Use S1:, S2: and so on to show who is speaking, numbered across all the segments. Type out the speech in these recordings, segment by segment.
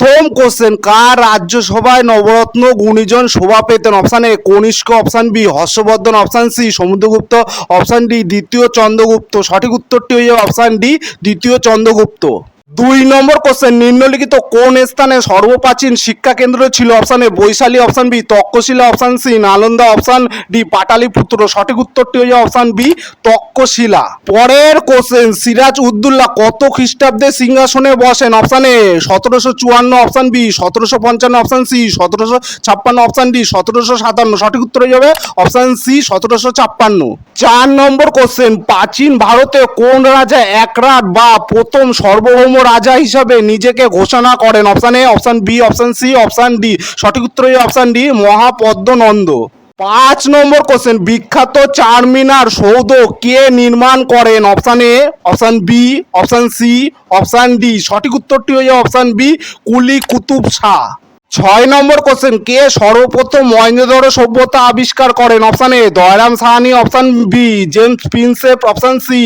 S1: প্রথম কোশ্চেন কার রাজ্যসভায় নবরত্ন গুণীজন শোভা পেতেন? Option A Kanishka option B Harshavardhana option C Samudragupta option D দ্বিতীয় চন্দ্রগুপ্ত। সঠিক উত্তরটি হয়ে যাবে অপশান ডি দ্বিতীয় চন্দ্রগুপ্ত। দুই নম্বর কোশ্চেন নিম্নলিখিত কোন স্থানে সর্বপ্রাচীন শিক্ষা কেন্দ্র ছিল? Option A Vaishali option B Taxila option C Nalanda option D Pataliputra. সঠিক উত্তরটি হয়ে অপশান বি তক্ষশিলা। পরের কোশ্চেন সিরাজ উদ্দৌলা কত খ্রিস্টাব্দে সিংহাসনে বসেন? অপশান এ সতেরোশো চুয়ান্ন অপশান বি সতেরোশো পঞ্চান্ন অপশান সি সতেরোশো ছাপ্পান্ন অপশান ডি সতেরোশো সাতান্ন। সঠিক উত্তর হয়ে যাবে অপশান সি সতেরোশো ছাপ্পান্ন। চার নম্বর কোশ্চেন প্রাচীন ভারতে কোন রাজা একরাট বা প্রথম সার্বভৌম রাজা হিসাবে নিজেকে ঘোষণা করেন। Option A option B option C option D সঠিক উত্তর অপশান ডি মহাপদ্মনন্দ। পাঁচ নম্বর কোশ্চেন বিখ্যাত চারমিনার সৌধ কে নির্মাণ করেন? Option A option B option C option D সঠিক উত্তরটি হয়ে অপশান বি কুলি কুতুব শাহ। ছয় নম্বর কোশ্চেন কে সর্বপ্রথম মহেন্দ্রধর সভ্যতা আবিষ্কার করেন? Option A Dayaram Sahni option B James Prinsep option C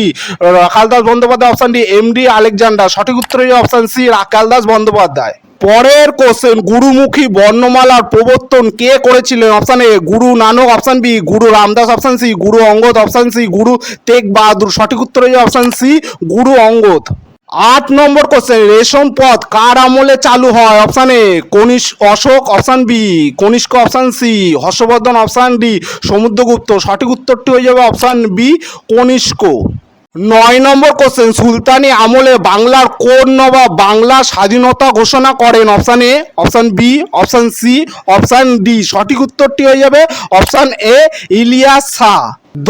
S1: Rakhaldas Bandyopadhyay option D M D Alexander. সঠিক উত্তর অপশান সি রাখালদাস বন্দ্যোপাধ্যায়। পরের কোশ্চেন গুরুমুখী বর্ণমালার প্রবর্তন কে করেছিলেন? Option A Guru Nanak option B Guru Ramdas option C Guru Angad option C Guru Tegh বাহাদুর সঠিক উত্তর অপশান সি গুরু অঙ্গদ। আট নম্বর question রেশম পথ কার আমলে চালু হয়? Option A কনিষ Ashoka option B Kanishka option C Harshavardhana option D Samudragupta. সঠিক উত্তরটি হয়ে যাবে অপশান বি কনিষ্ক। নয় নম্বর কোশ্চেন সুলতানি আমলে বাংলার কোন নবাব বাংলা স্বাধীনতা ঘোষণা করেন? Option A option B option C option D সঠিক উত্তরটি হয়ে যাবে অপশান এ ইলিয়াস শাহ।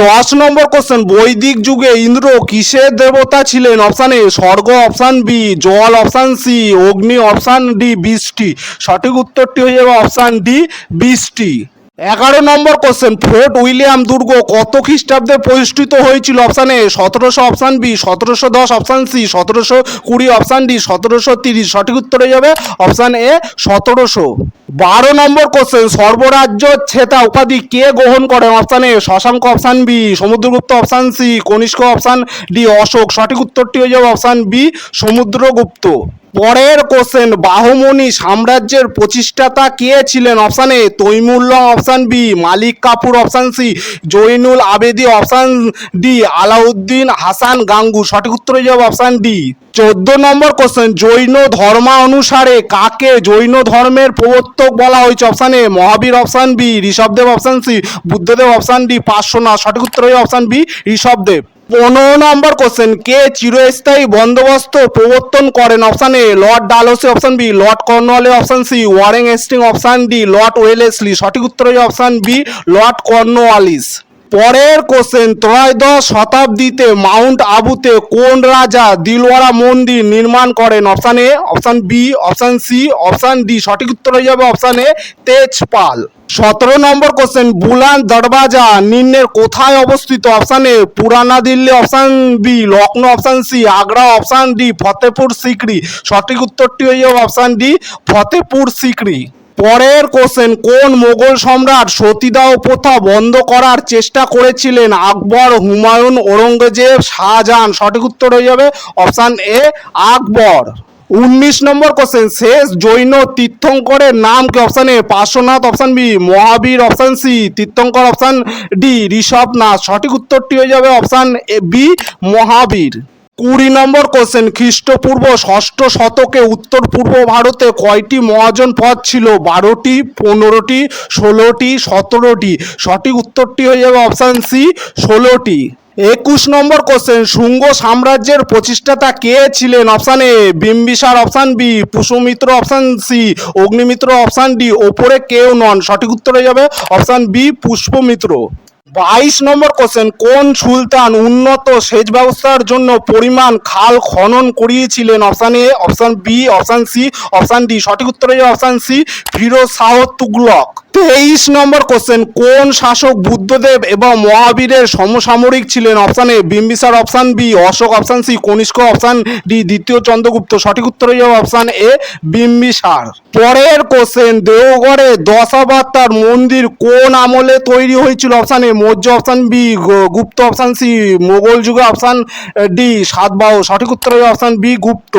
S1: দশ নম্বর কোশ্চেন বৈদিক যুগে ইন্দ্র কিসের দেবতা ছিলেন? অপশান এ স্বর্গ অপশান বি জল অপশান সি অগ্নি অপশান ডি বৃষ্টি। সঠিক উত্তরটি হয়ে যাবে অপশান ডি বৃষ্টি। এগারো নম্বর কোশ্চেন ফোর্ট উইলিয়াম দুর্গ কত খ্রিস্টাব্দে প্রতিষ্ঠিত হয়েছিল? অপশান এ সতেরোশো অপশান বি সতেরোশো দশ অপশান সি সতেরোশো কুড়ি অপশান ডি সতেরোশো তিরিশ। সঠিক উত্তরে যাবে? অপশান এ সতেরোশো। বারো নম্বর কোশ্চেন সর্বরাজ্য ছেতা উপাধি কে গ্রহণ করেন? Option A Shashanka option B Samudragupta option C Kanishka option D Ashoka. সঠিক উত্তরটি হয়ে যাবে অপশান বি সমুদ্রগুপ্ত। পরের কোশ্চেন বাহুমণি সাম্রাজ্যের প্রতিষ্ঠাতা কে ছিলেন? Option A Taimullah option B Malik Kafur option C Zainul Abedin option D Alauddin Hasan Gangu. সঠিক উত্তর হয়ে যাবে অপশান ডি চোদ্দ নম্বর কোশ্চেন জৈন ধর্মা অনুসারে কাকে জৈন ধর্মের প্রবর্তক বলা হয়েছে? Option A Mahavira option B Rishabhadeva option C Buddhadeva option D Parshvanath. সঠিক উত্তর হয়ে অপশান বি ঋষভদেব। পনেরো নম্বর কোশ্চেন কে চিরস্থায়ী বন্দোবস্ত প্রবর্তন করেন? Option A Lord Dalhousie option B Lord Cornwallis option C Warren Hastings option D Lord Wellesley সঠিক উত্তর হয়ে অপশান বি লর্ড কর্নওয়ালিস পরের কোশ্চেন, ত্রয়োদশ শতাব্দীতে মাউন্ট আবুতে কোন রাজা দিলওয়ারা মন্দির নির্মাণ করেন? Option A, option B, option C, option D. সঠিক উত্তর হয়ে যাবে অপশান এ, তেজপাল। সতেরো নম্বর কোশ্চেন, বুলান দরবাজা নিম্নের কোথায় অবস্থিত? Option A, Purana Delhi, option B Lucknow option C, Agra, option D Fatehpur Sikri. সঠিক উত্তরটি হয়ে যাবে অপশান ডি ফতেপুর সিকরি। পরের কোশ্চেন কোন মোগল সম্রাট সতীদাহ প্রথা বন্ধ করার চেষ্টা করেছিলেন? আকবর, হুমায়ুন, ঔরঙ্গজেব, শাহজাহান। সঠিক উত্তর হয়ে যাবে অপশান এ আকবর। উনিশ নম্বর কোশ্চেন শেষ জৈন তীর্থঙ্করের নাম কি? Option A Parshvanath option B Mahavira option C Tirthankara option D Rishabhanath. সঠিক উত্তরটি হয়ে যাবে অপশান এ বি মহাবীর। কুড়ি নম্বর কোশ্চেন খ্রিস্টপূর্ব ষষ্ঠ শতকে উত্তর পূর্ব ভারতে কয়টি মহাজন পদ ছিল? বারোটি, পনেরোটি, ষোলোটি, সতেরোটি। সঠিক উত্তরটি হয়ে যাবে অপশান সি ষোলোটি। একুশ নম্বর কোশ্চেন শুঙ্গ সাম্রাজ্যের প্রতিষ্ঠাতা কে ছিলেন? Option A Bimbisara option B Pushyamitra option C Agnimitra option D ওপরে কেউ নন। সঠিক উত্তর হয়ে যাবে অপশান বি পুষ্পমিত্র। বাইশ নম্বর কোশ্চেন কোন সুলতান উন্নত সেচ ব্যবস্থার জন্য পরিমাণ খাল খনন করিয়েছিলেন? Option A option B option C option D সঠিক উত্তরে অপশান সি ফিরোজ শাহ তুগলক। তেইশ নম্বর কোশ্চেন কোন শাসক বুদ্ধদেব এবং মহাবীরের সমসাময়িক ছিলেন? Option A Bimbisara option B Ashoka option C Kanishka option D দ্বিতীয় চন্দ্রগুপ্ত। সঠিক উত্তর হয়ে অপশান এ বিম্বিসার। পরের কোশ্চেন দেওগড়ে দশাবতার মন্দির কোন আমলে তৈরি হয়েছিল? Option A Maurya option B Gupta option C Mughal যুগে অপশান ডি সাতবাহ সঠিক উত্তর হয়ে অপশান বি গুপ্ত।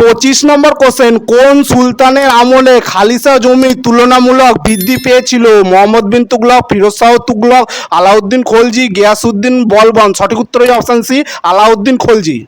S1: পঁচিশ নম্বর কোশ্চেন কোন সুলতানের আমলে খালিসা জমি তুলনামূলক বৃদ্ধি পেয়েছিল? মোহাম্মদ বিন তুগলক, ফিরোজ শাহ তুগলক, আলাউদ্দিন খলজি, গিয়াসউদ্দিন বলবন? সঠিক উত্তর হচ্ছে অপশান সি আলাউদ্দিন খলজি।